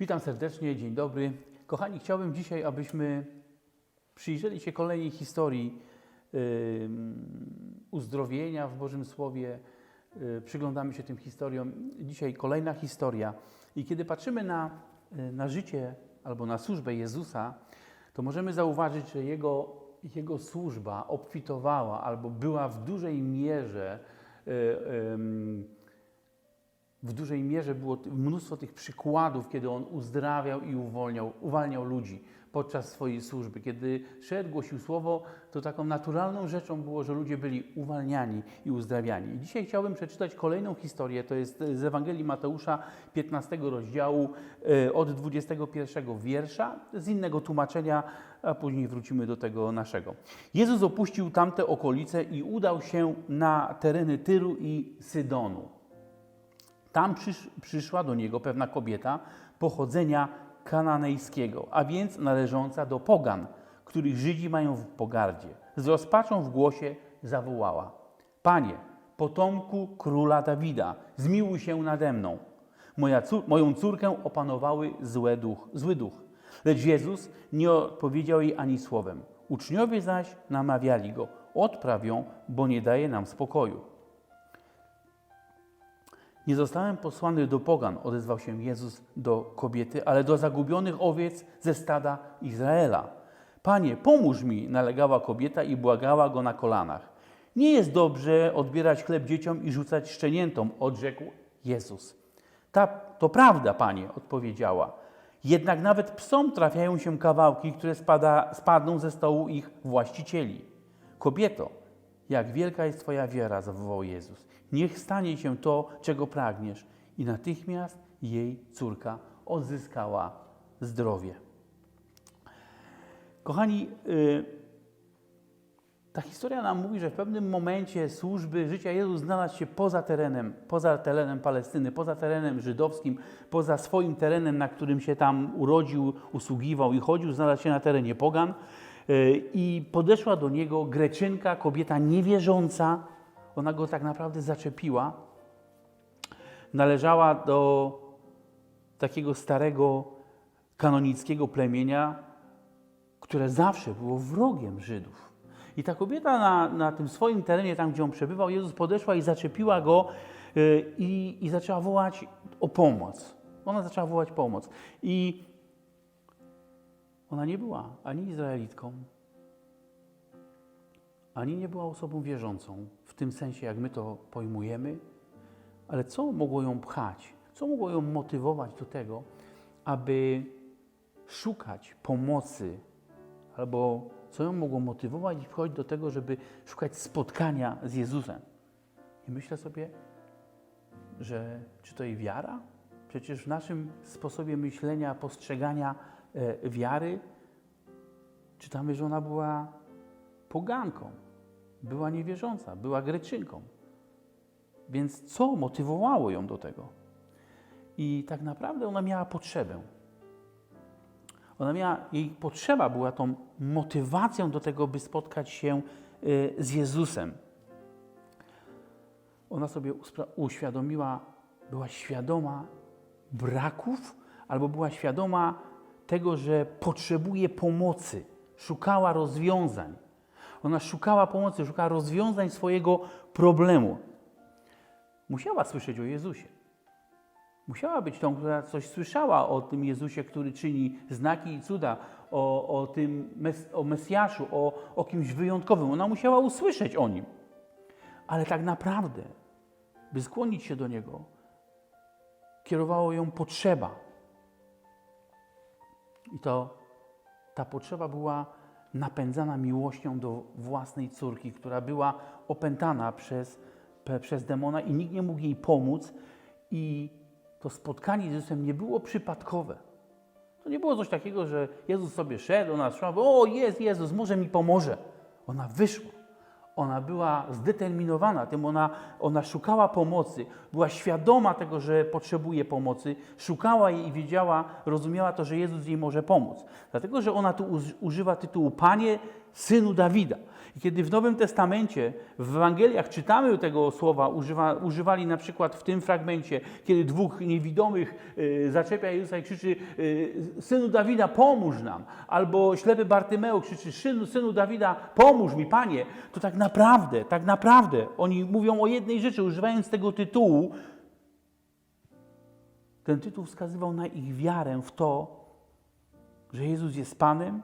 Witam serdecznie, dzień dobry. Kochani, chciałbym dzisiaj, abyśmy przyjrzeli się kolejnej historii ym, uzdrowienia w Bożym Słowie. Y, Przyglądamy się tym historiom. Dzisiaj kolejna historia. I kiedy patrzymy na, y, na życie albo na służbę Jezusa, to możemy zauważyć, że Jego, jego służba obfitowała albo była w dużej mierze y, ym, w dużej mierze było mnóstwo tych przykładów, kiedy on uzdrawiał i uwolniał, uwalniał ludzi podczas swojej służby. Kiedy szedł, głosił słowo, to taką naturalną rzeczą było, że ludzie byli uwalniani i uzdrawiani. I dzisiaj chciałbym przeczytać kolejną historię, to jest z Ewangelii Mateusza 15 rozdziału e, od 21 wiersza, z innego tłumaczenia, a później wrócimy do tego naszego. Jezus opuścił tamte okolice i udał się na tereny Tyru i Sydonu. Tam przysz, przyszła do niego pewna kobieta pochodzenia kananejskiego, a więc należąca do pogan, których Żydzi mają w pogardzie. Z rozpaczą w głosie zawołała: Panie, potomku króla Dawida, zmiłuj się nade mną. Moja moją córkę opanowały złe duch, zły duch. Lecz Jezus nie odpowiedział jej ani słowem. Uczniowie zaś namawiali go: Odpraw ją, bo nie daje nam spokoju. Nie zostałem posłany do pogan, odezwał się Jezus do kobiety, ale do zagubionych owiec ze stada Izraela. Panie, pomóż mi, nalegała kobieta i błagała go na kolanach. Nie jest dobrze odbierać chleb dzieciom i rzucać szczeniętom, odrzekł Jezus. Ta, to prawda, panie, odpowiedziała. Jednak nawet psom trafiają się kawałki, które spada, spadną ze stołu ich właścicieli. Kobieto, jak wielka jest Twoja wiara, zawołał Jezus. Niech stanie się to, czego pragniesz. I natychmiast jej córka odzyskała zdrowie. Kochani, y, ta historia nam mówi, że w pewnym momencie służby życia Jezus znalazł się poza terenem, poza terenem Palestyny, poza terenem żydowskim, poza swoim terenem, na którym się tam urodził, usługiwał i chodził, znalazł się na terenie pogan. Y, I podeszła do niego Greczynka, kobieta niewierząca. Ona go tak naprawdę zaczepiła. Należała do takiego starego kanonickiego plemienia, które zawsze było wrogiem Żydów. I ta kobieta na, na tym swoim terenie, tam gdzie on przebywał, Jezus podeszła i zaczepiła go y, i, i zaczęła wołać o pomoc. Ona zaczęła wołać pomoc. I ona nie była ani Izraelitką, ani nie była osobą wierzącą, w tym sensie, jak my to pojmujemy, ale co mogło ją pchać, co mogło ją motywować do tego, aby szukać pomocy, albo co ją mogło motywować i wchodzić do tego, żeby szukać spotkania z Jezusem. I myślę sobie, że czy to jej wiara? Przecież w naszym sposobie myślenia, postrzegania wiary czytamy, że ona była poganką, była niewierząca, była Greczynką. Więc co motywowało ją do tego? I tak naprawdę ona miała potrzebę. Ona miała, jej potrzeba była tą motywacją do tego, by spotkać się y, z Jezusem. Ona sobie uświadomiła, była świadoma braków, albo była świadoma tego, że potrzebuje pomocy, szukała rozwiązań. Ona szukała pomocy, szukała rozwiązań swojego problemu. Musiała słyszeć o Jezusie. Musiała być tą, która coś słyszała o tym Jezusie, który czyni znaki i cuda, o, o tym mes, o Mesjaszu, o, o kimś wyjątkowym. Ona musiała usłyszeć o nim. Ale tak naprawdę, by skłonić się do Niego, kierowało ją potrzeba. I to ta potrzeba była napędzana miłością do własnej córki, która była opętana przez, przez demona i nikt nie mógł jej pomóc. I to spotkanie z Jezusem nie było przypadkowe. To nie było coś takiego, że Jezus sobie szedł, ona szła, o jest Jezus, może mi pomoże. Ona wyszła. Ona była zdeterminowana tym, ona, ona szukała pomocy, była świadoma tego, że potrzebuje pomocy, szukała jej i wiedziała, rozumiała to, że Jezus jej może pomóc. Dlatego, że ona tu uż- używa tytułu Panie, synu Dawida. I kiedy w Nowym Testamencie, w Ewangeliach czytamy tego słowa, używa, używali na przykład w tym fragmencie, kiedy dwóch niewidomych y, zaczepia Jezusa i krzyczy y, synu Dawida, pomóż nam. Albo ślepy Bartymeu krzyczy synu, synu Dawida, pomóż mi, Panie. To tak naprawdę, tak naprawdę oni mówią o jednej rzeczy, używając tego tytułu. Ten tytuł wskazywał na ich wiarę w to, że Jezus jest Panem,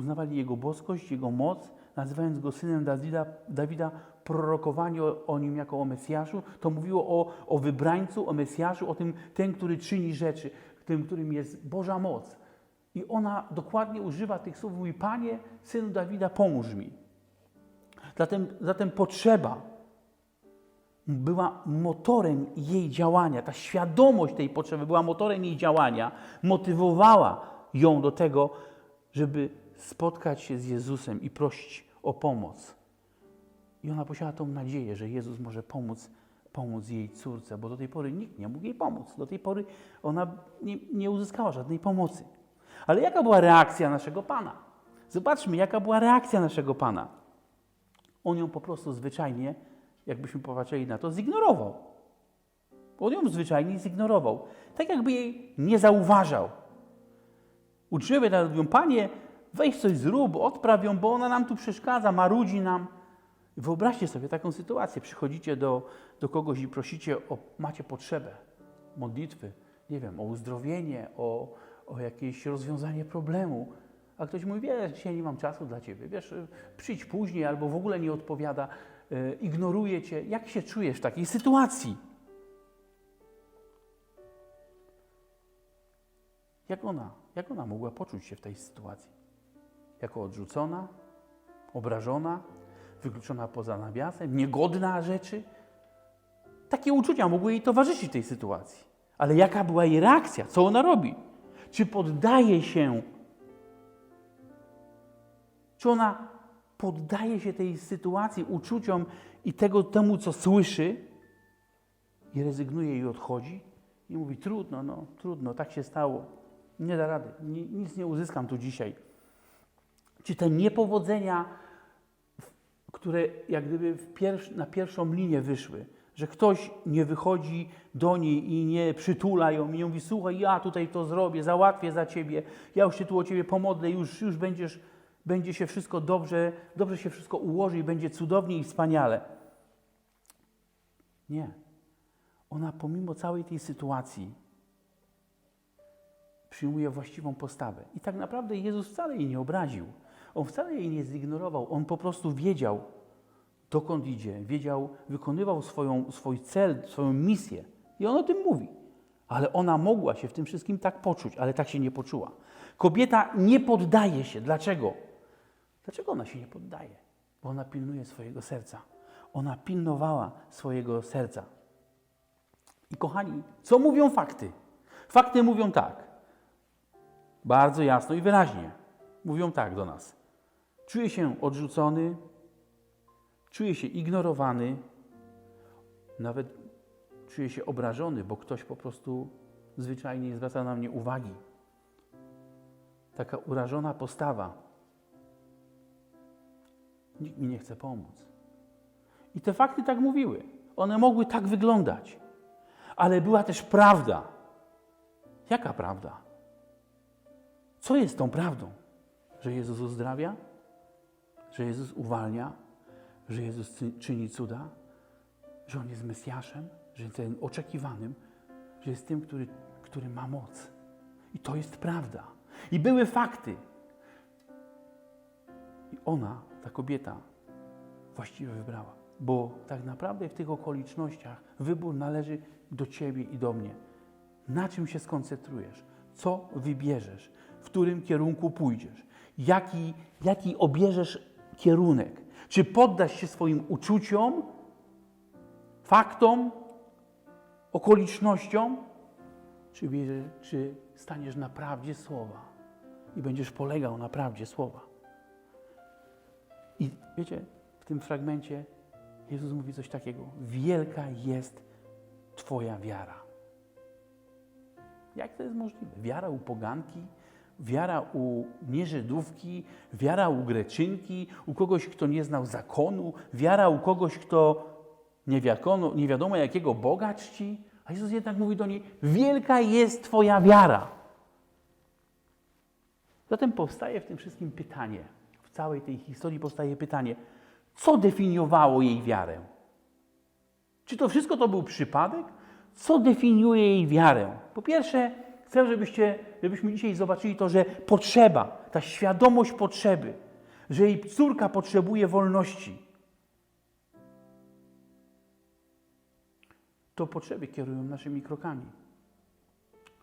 uznawali Jego boskość, Jego moc, nazywając Go Synem Dawida, Dawida prorokowanie o, o Nim jako o Mesjaszu, to mówiło o, o wybrańcu, o Mesjaszu, o tym, ten, który czyni rzeczy, tym, którym jest Boża moc. I ona dokładnie używa tych słów, mówi, Panie, Synu Dawida, pomóż mi. Zatem, zatem potrzeba była motorem jej działania. Ta świadomość tej potrzeby była motorem jej działania, motywowała ją do tego, żeby spotkać się z Jezusem i prosić o pomoc. I ona posiada tą nadzieję, że Jezus może pomóc, pomóc jej córce, bo do tej pory nikt nie mógł jej pomóc. Do tej pory ona nie, nie uzyskała żadnej pomocy. Ale jaka była reakcja naszego Pana? Zobaczmy, jaka była reakcja naszego Pana. On ją po prostu zwyczajnie, jakbyśmy popatrzyli na to, zignorował. On ją zwyczajnie zignorował. Tak jakby jej nie zauważał. Uczniowie nawet mówią, Panie, weź coś zrób, odpraw ją, bo ona nam tu przeszkadza, marudzi nam. Wyobraźcie sobie taką sytuację. Przychodzicie do, do kogoś i prosicie o, macie potrzebę modlitwy, nie wiem, o uzdrowienie, o, o jakieś rozwiązanie problemu. A ktoś mówi, wiesz, dzisiaj nie mam czasu dla Ciebie, wiesz, przyjdź później albo w ogóle nie odpowiada, yy, ignoruje Cię. Jak się czujesz w takiej sytuacji? Jak ona, jak ona mogła poczuć się w tej sytuacji? Jako odrzucona, obrażona, wykluczona poza nawiasem, niegodna rzeczy? Takie uczucia mogły jej towarzyszyć w tej sytuacji. Ale jaka była jej reakcja? Co ona robi? Czy poddaje się? Czy ona poddaje się tej sytuacji, uczuciom i tego temu, co słyszy i rezygnuje i odchodzi? I mówi, trudno, no, trudno, tak się stało. Nie da rady, ni- nic nie uzyskam tu dzisiaj. Czy te niepowodzenia, które jak gdyby na pierwszą linię wyszły, że ktoś nie wychodzi do niej i nie przytula ją i nie mówi, słuchaj, ja tutaj to zrobię, załatwię za ciebie, ja już się tu o ciebie pomodlę, już, już będziesz, będzie się wszystko dobrze, dobrze się wszystko ułoży i będzie cudownie i wspaniale. Nie. Ona pomimo całej tej sytuacji przyjmuje właściwą postawę. I tak naprawdę Jezus wcale jej nie obraził. On wcale jej nie zignorował. On po prostu wiedział, dokąd idzie. Wiedział, wykonywał swoją, swój cel, swoją misję. I on o tym mówi. Ale ona mogła się w tym wszystkim tak poczuć, ale tak się nie poczuła. Kobieta nie poddaje się. Dlaczego? Dlaczego ona się nie poddaje? Bo ona pilnuje swojego serca. Ona pilnowała swojego serca. I kochani, co mówią fakty? Fakty mówią tak. Bardzo jasno i wyraźnie. Mówią tak do nas. Czuję się odrzucony, czuję się ignorowany, nawet czuję się obrażony, bo ktoś po prostu zwyczajnie nie zwraca na mnie uwagi. Taka urażona postawa. Nikt mi nie chce pomóc. I te fakty tak mówiły. One mogły tak wyglądać. Ale była też prawda. Jaka prawda? Co jest tą prawdą? Że Jezus uzdrawia? Że Jezus uwalnia? Że Jezus czyni cuda? Że On jest Mesjaszem? Że jest tym oczekiwanym? Że jest tym, który, który ma moc. I to jest prawda. I były fakty. I ona, ta kobieta, właściwie wybrała. Bo tak naprawdę w tych okolicznościach wybór należy do Ciebie i do mnie. Na czym się skoncentrujesz? Co wybierzesz? W którym kierunku pójdziesz? Jaki, jaki obierzesz kierunek? Czy poddasz się swoim uczuciom, faktom, okolicznościom? Czy, bierzesz, czy staniesz na prawdzie słowa i będziesz polegał na prawdzie słowa? I wiecie, w tym fragmencie Jezus mówi coś takiego: Wielka jest Twoja wiara. Jak to jest możliwe? Wiara u poganki, wiara u nieżydówki, wiara u Greczynki, u kogoś, kto nie znał zakonu, wiara u kogoś, kto nie wiadomo, nie wiadomo jakiego Boga czci. A Jezus jednak mówi do niej: Wielka jest Twoja wiara. Zatem powstaje w tym wszystkim pytanie, w całej tej historii powstaje pytanie, co definiowało jej wiarę? Czy to wszystko to był przypadek? Co definiuje jej wiarę? Po pierwsze, chcę, żebyście, żebyśmy dzisiaj zobaczyli to, że potrzeba, ta świadomość potrzeby, że jej córka potrzebuje wolności. To potrzeby kierują naszymi krokami.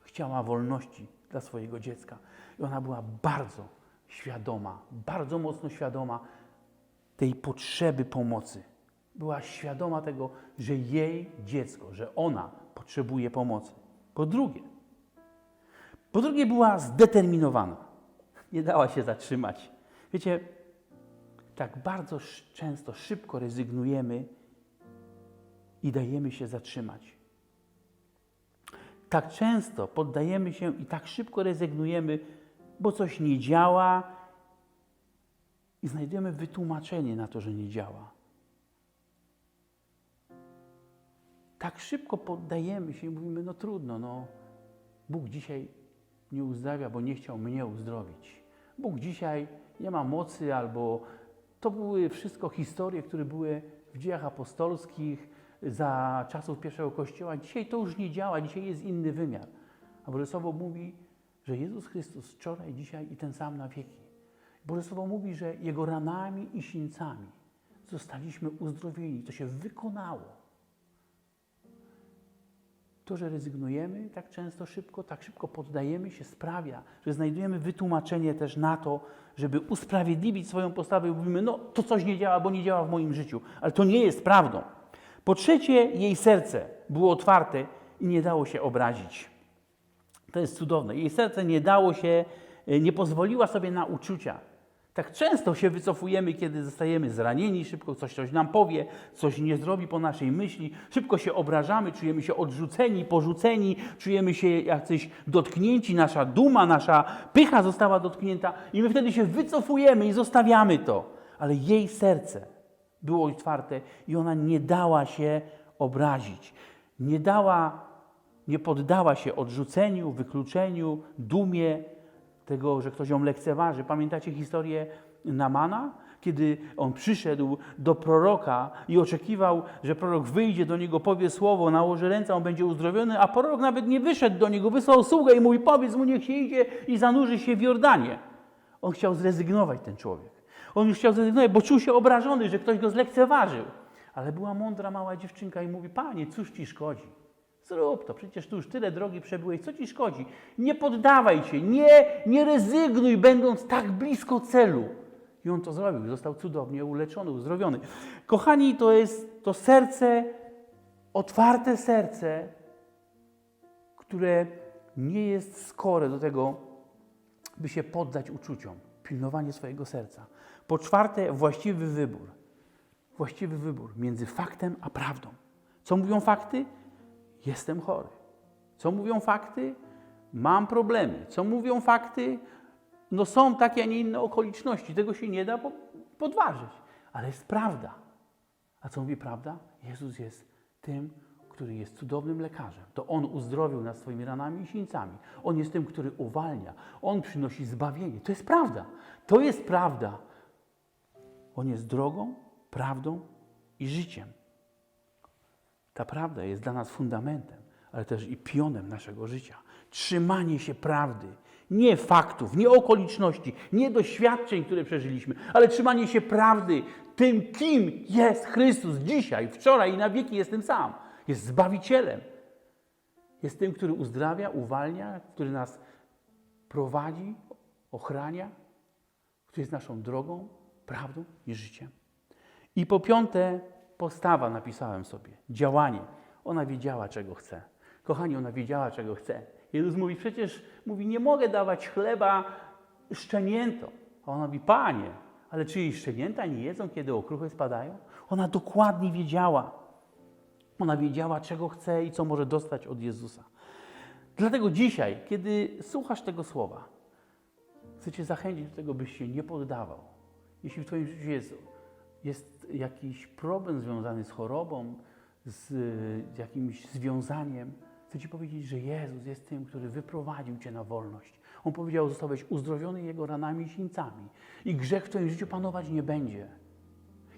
Chciała wolności dla swojego dziecka. I ona była bardzo świadoma, bardzo mocno świadoma tej potrzeby pomocy. Była świadoma tego, że jej dziecko, że ona potrzebuje pomocy. Po drugie, po drugie była zdeterminowana. Nie dała się zatrzymać. Wiecie, tak bardzo często, szybko rezygnujemy i dajemy się zatrzymać. Tak często poddajemy się i tak szybko rezygnujemy, bo coś nie działa i znajdujemy wytłumaczenie na to, że nie działa. Tak szybko poddajemy się i mówimy, no trudno, no Bóg dzisiaj nie uzdrawia, bo nie chciał mnie uzdrowić. Bóg dzisiaj nie ma mocy, albo to były wszystko historie, które były w dziejach apostolskich za czasów pierwszego Kościoła. Dzisiaj to już nie działa, dzisiaj jest inny wymiar. A Boże Słowo mówi, że Jezus Chrystus wczoraj, dzisiaj i ten sam na wieki. Boże Słowo mówi, że Jego ranami i sińcami zostaliśmy uzdrowieni. To się wykonało. To, że rezygnujemy tak często szybko, tak szybko poddajemy się, sprawia, że znajdujemy wytłumaczenie też na to, żeby usprawiedliwić swoją postawę i mówimy, no to coś nie działa, bo nie działa w moim życiu. Ale to nie jest prawdą. Po trzecie, jej serce było otwarte i nie dało się obrazić. To jest cudowne. Jej serce nie dało się, e, nie pozwoliła sobie na uczucia. Tak często się wycofujemy, kiedy zostajemy zranieni, szybko coś, coś nam powie, coś nie zrobi po naszej myśli, szybko się obrażamy, czujemy się odrzuceni, porzuceni, czujemy się jacyś dotknięci, nasza duma, nasza pycha została dotknięta i my wtedy się wycofujemy i zostawiamy to. Ale jej serce było otwarte i ona nie dała się obrazić. Nie dała, nie poddała się odrzuceniu, wykluczeniu, dumie tego, że ktoś ją lekceważy. Pamiętacie historię Namana? Kiedy on przyszedł do proroka i oczekiwał, że prorok wyjdzie do niego, powie słowo, nałoży ręce, on będzie uzdrowiony, a prorok nawet nie wyszedł do niego, wysłał sługę i mówi, powiedz mu, niech się idzie i zanurzy się w Jordanie. On chciał zrezygnować, ten człowiek. On już chciał zrezygnować, bo czuł się obrażony, że ktoś go zlekceważył. Ale była mądra mała dziewczynka i mówi, panie, cóż ci szkodzi? Zrób to, przecież tu już tyle drogi przebyłeś, co ci szkodzi? Nie poddawaj się, nie, nie rezygnuj, będąc tak blisko celu. I on to zrobił, został cudownie uleczony, uzdrowiony. Kochani, to jest to serce, otwarte serce, które nie jest skore do tego, by się poddać uczuciom, pilnowanie swojego serca. Po czwarte, właściwy wybór. Właściwy wybór między faktem a prawdą. Co mówią fakty? Jestem chory. Co mówią fakty? Mam problemy. Co mówią fakty? No są takie, a nie inne okoliczności. Tego się nie da po- podważyć. Ale jest prawda. A co mówi prawda? Jezus jest tym, który jest cudownym lekarzem. To On uzdrowił nas swoimi ranami i sińcami. On jest tym, który uwalnia. On przynosi zbawienie. To jest prawda. To jest prawda. On jest drogą, prawdą i życiem. Ta prawda jest dla nas fundamentem, ale też i pionem naszego życia. Trzymanie się prawdy, nie faktów, nie okoliczności, nie doświadczeń, które przeżyliśmy, ale trzymanie się prawdy, tym, kim jest Chrystus dzisiaj, wczoraj i na wieki jest tym sam. Jest Zbawicielem. Jest tym, który uzdrawia, uwalnia, który nas prowadzi, ochrania, który jest naszą drogą, prawdą i życiem. I po piąte, postawa napisałem sobie, działanie. Ona wiedziała, czego chce. Kochani, ona wiedziała, czego chce. Jezus mówi, przecież mówi, nie mogę dawać chleba szczeniętom. A ona mówi, Panie, ale czy jej szczenięta nie jedzą, kiedy okruchy spadają? Ona dokładnie wiedziała. Ona wiedziała, czego chce i co może dostać od Jezusa. Dlatego dzisiaj, kiedy słuchasz tego słowa, Chcę Cię zachęcić do tego, byś się nie poddawał. Jeśli w Twoim życiu jest, jest jakiś problem związany z chorobą, z jakimś związaniem, chcę Ci powiedzieć, że Jezus jest tym, który wyprowadził Cię na wolność. On powiedział, zostałeś uzdrowiony Jego ranami i sińcami. I grzech w Twoim życiu panować nie będzie.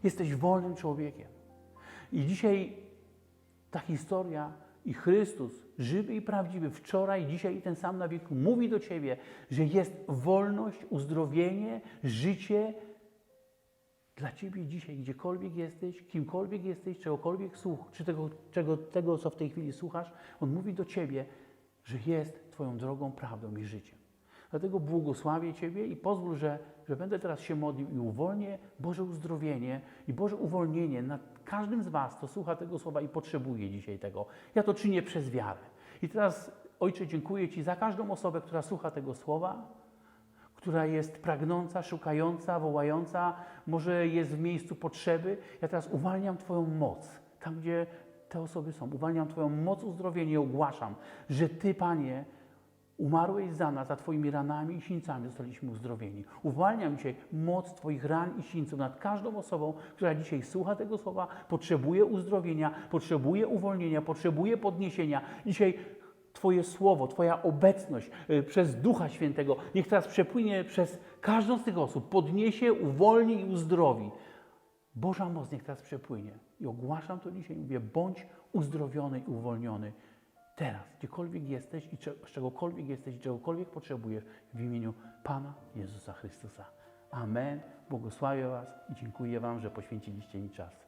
Jesteś wolnym człowiekiem. I dzisiaj ta historia i Chrystus, żywy i prawdziwy, wczoraj, dzisiaj i ten sam na wieku, mówi do Ciebie, że jest wolność, uzdrowienie, życie dla Ciebie dzisiaj, gdziekolwiek jesteś, kimkolwiek jesteś, czegokolwiek słuch, czy tego, czego, tego, co w tej chwili słuchasz, On mówi do Ciebie, że jest Twoją drogą, prawdą i życiem. Dlatego błogosławię Ciebie i pozwól, że, że będę teraz się modlił i uwolnię Boże uzdrowienie i Boże uwolnienie nad każdym z Was, kto słucha tego słowa i potrzebuje dzisiaj tego. Ja to czynię przez wiarę. I teraz, Ojcze, dziękuję Ci za każdą osobę, która słucha tego słowa, która jest pragnąca, szukająca, wołająca, może jest w miejscu potrzeby. Ja teraz uwalniam Twoją moc tam, gdzie te osoby są. Uwalniam Twoją moc uzdrowienia i ogłaszam, że Ty, Panie, umarłeś za nas, za Twoimi ranami i sińcami zostaliśmy uzdrowieni. Uwalniam dzisiaj moc Twoich ran i sińców nad każdą osobą, która dzisiaj słucha tego słowa, potrzebuje uzdrowienia, potrzebuje uwolnienia, potrzebuje podniesienia. Dzisiaj Twoje słowo, Twoja obecność y, przez Ducha Świętego niech teraz przepłynie przez każdą z tych osób, podniesie, uwolni i uzdrowi. Boża moc niech teraz przepłynie. I ogłaszam to dzisiaj, mówię, bądź uzdrowiony i uwolniony. Teraz, gdziekolwiek jesteś i z czegokolwiek jesteś i czegokolwiek potrzebujesz w imieniu Pana Jezusa Chrystusa. Amen. Błogosławię Was i dziękuję Wam, że poświęciliście mi czas.